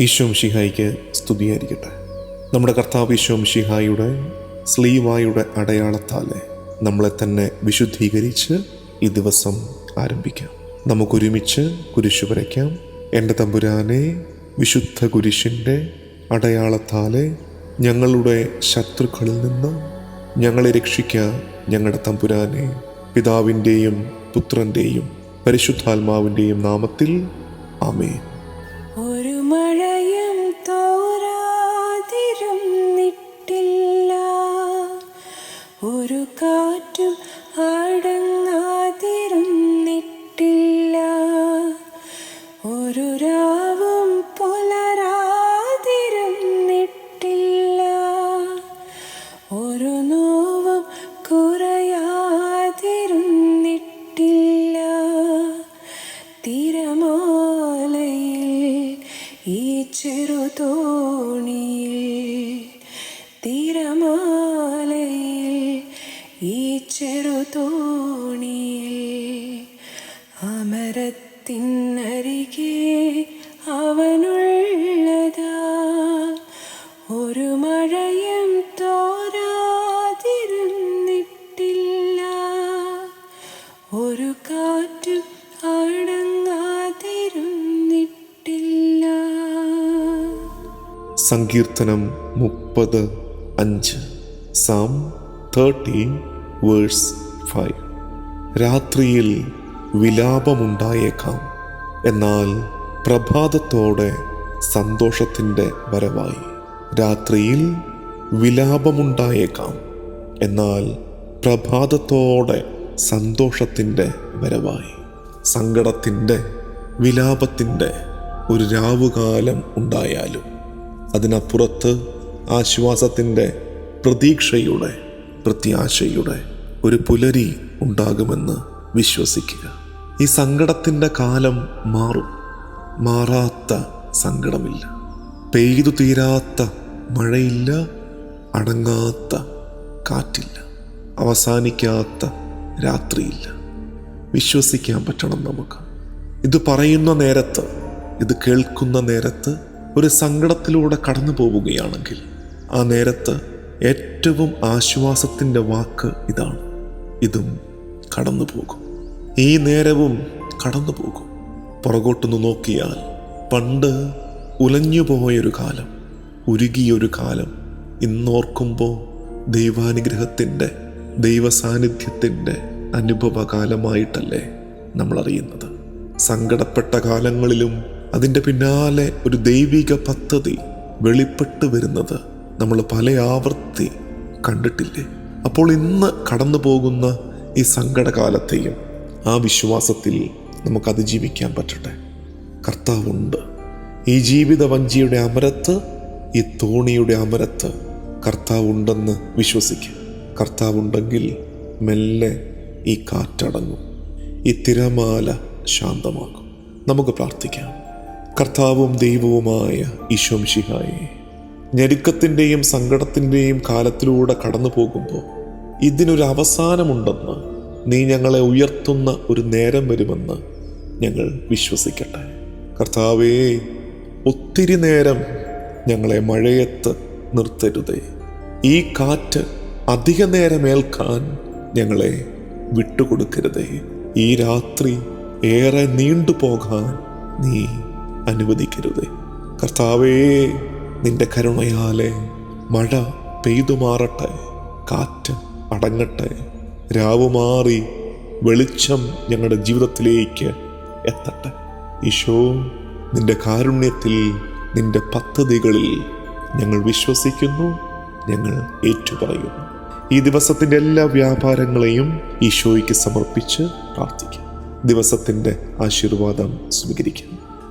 ഈശോം ഷിഹായിക്ക് സ്തുതിയായിരിക്കട്ടെ. നമ്മുടെ കർത്താവ് ഈശോം ഷിഹായുടെ സ്ലീവായുടെ അടയാളത്താലെ നമ്മളെ തന്നെ വിശുദ്ധീകരിച്ച് ഈ ദിവസം ആരംഭിക്കാം. നമുക്കൊരുമിച്ച് കുരിശു വരയ്ക്കാം. എന്റെ തമ്പുരാനെ വിശുദ്ധ കുരിശിന്റെ അടയാളത്താലെ ഞങ്ങളുടെ ശത്രുക്കളിൽ നിന്ന് ഞങ്ങളെ രക്ഷിക്കുക ഞങ്ങളുടെ തമ്പുരാനെ. പിതാവിന്റെയും പുത്രന്റെയും പരിശുദ്ധാത്മാവിന്റെയും നാമത്തിൽ ആമേൻ. ഒരു പുലരാതിരുന്നിട്ടില്ല ഒരു നോവും കുറയാതിരുന്നിട്ടില്ല തിരമാലയിൽ ഈ ചെറുതോണിയിൽ തിരമാലയിൽ ഈ ചെറുതോണിയിൽ അമരത്തിനരികെ സങ്കീർത്തനം മുപ്പത് അഞ്ച്. സാം തേർട്ടി വേഴ്സ് ഫൈവ് രാത്രിയിൽ വിലാപമുണ്ടായേക്കാം. എന്നാൽ പ്രഭാതത്തോടെ സന്തോഷത്തിന്റെ വരവായി. രാത്രിയിൽ വിലാപമുണ്ടായേക്കാം. എന്നാൽ പ്രഭാതത്തോടെ സന്തോഷത്തിന്റെ വരവായി. സങ്കടത്തിന്റെ വിലാപത്തിന്റെ ഒരു രാവുകാലം ഉണ്ടായാലും. അതിനപ്പുറത്ത് ആശ്വാസത്തിന്റെ പ്രതീക്ഷയുടെ പ്രത്യാശയുടെ ഒരു പുലരി ഉണ്ടാകുമെന്ന് വിശ്വസിക്കുക. ഈ സങ്കടത്തിന്റെ കാലം മാറും. മാറാത്ത സങ്കടമില്ല. പെയ്തു തീരാത്ത മഴയില്ല അടങ്ങാത്ത കാറ്റില്ല അവസാനിക്കാത്ത രാത്രിയില്ല. വിശ്വസിക്കാൻ പറ്റണം നമുക്ക്. ഇത് പറയുന്ന നേരത്ത് ഇത് കേൾക്കുന്ന നേരത്ത് ഒരു സങ്കടത്തിലൂടെ കടന്നു പോവുകയാണെങ്കിൽ ആ നേരത്ത് ഏറ്റവും ആശ്വാസത്തിന്റെ വാക്ക് ഇതാണ്. ഇതും കടന്നു പോകും. ഈ നേരവും കടന്നു പോകും. പുറകോട്ടൊന്ന് നോക്കിയാൽ പണ്ട് ഉലഞ്ഞുപോയൊരു കാലം ഉരുകിയൊരു കാലം ഇന്നോർക്കുമ്പോൾ ദൈവാനുഗ്രഹത്തിന്റെ ദൈവസാന്നിധ്യത്തിന്റെ അനുഭവകാലമായിട്ടല്ലേ നമ്മളറിയുന്നത്. സങ്കടപ്പെട്ട കാലങ്ങളിലും അതിന്റെ പിന്നാലെ ഒരു ദൈവിക പദ്ധതി വെളിപ്പെട്ട് വരുന്നത് നമ്മൾ പല ആവർത്തി കണ്ടിട്ടില്ലേ? അപ്പോൾ ഇന്ന് കടന്നു പോകുന്ന ഈ സങ്കടകാലത്തെയും ആ വിശ്വാസത്തിൽ നമുക്ക് അതിജീവിക്കാൻ പറ്റട്ടെ. കർത്താവുണ്ട്. ഈ ജീവിത വഞ്ചിയുടെ അമരത്ത് ഈ തോണിയുടെ അമരത്ത് കർത്താവുണ്ടെന്ന് വിശ്വസിക്കുക. കർത്താവുണ്ടെങ്കിൽ മെല്ലെ ഈ കാറ്റടങ്ങും. ഈ തിരമാല ശാന്തമാകും നമുക്ക് പ്രാർത്ഥിക്കാം. കർത്താവും ദൈവവുമായ ഈശോം ശിഹായി ഞെരുക്കത്തിന്റെയും സങ്കടത്തിന്റെയും കാലത്തിലൂടെ കടന്നു പോകുമ്പോൾ ഇതിനൊരു അവസാനമുണ്ടെന്ന് നീ ഞങ്ങളെ ഉയർത്തുന്ന ഒരു നേരം വരുമെന്ന് ഞങ്ങൾ വിശ്വസിക്കട്ടെ. കർത്താവേ ഒത്തിരി നേരം ഞങ്ങളെ മഴയത്ത് നിർത്തരുതേ. ഈ കാറ്റ് അധിക നേരമേൽക്കാൻ ഞങ്ങളെ വിട്ടുകൊടുക്കരുതേ. ഈ രാത്രി ഏറെ നീണ്ടുപോകാൻ നീ അനുവദിക്കരുതേ. കർത്താവേ നിന്റെ കരുണയാലെ മഴ പെയ്തു മാറട്ടെ കാറ്റ് അടങ്ങട്ടെ. രാവുമാറി വെളിച്ചം ഞങ്ങളുടെ ജീവിതത്തിലേക്ക് എത്തട്ടെ. ഈശോ നിന്റെ കാരുണ്യത്തിൽ നിന്റെ പദ്ധതികളിൽ ഞങ്ങൾ വിശ്വസിക്കുന്നു ഞങ്ങൾ ഏറ്റുപറയുന്നു. ഈ ദിവസത്തിന്റെ എല്ലാ വ്യാപാരങ്ങളെയും ഈശോയ്ക്ക് സമർപ്പിച്ച് പ്രാർത്ഥിക്കാം. ദിവസത്തിന്റെ ആശീർവാദം സ്വീകരിക്കാം.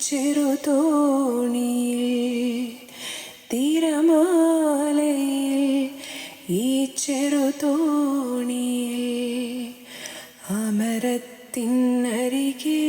ചെറുതോണിയിൽ തീരമാലയിൽ ഈ ചെറുതോണിയിൽ അമരത്തിനരികേ